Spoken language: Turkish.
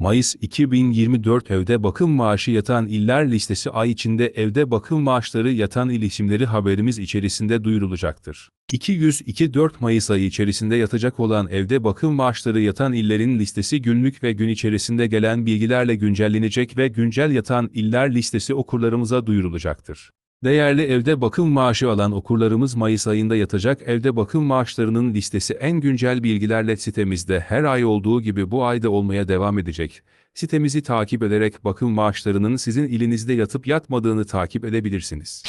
Mayıs 2024 evde bakım maaşı yatan iller listesi ay içinde evde bakım maaşları yatan il isimleri haberimiz içerisinde duyurulacaktır. 202-4 Mayıs ayı içerisinde yatacak olan evde bakım maaşları yatan illerin listesi günlük ve gün içerisinde gelen bilgilerle güncellenecek ve güncel yatan iller listesi okurlarımıza duyurulacaktır. Değerli evde bakım maaşı alan okurlarımız Mayıs ayında yatacak evde bakım maaşlarının listesi en güncel bilgilerle sitemizde her ay olduğu gibi bu ayda olmaya devam edecek. Sitemizi takip ederek bakım maaşlarının sizin ilinizde yatıp yatmadığını takip edebilirsiniz.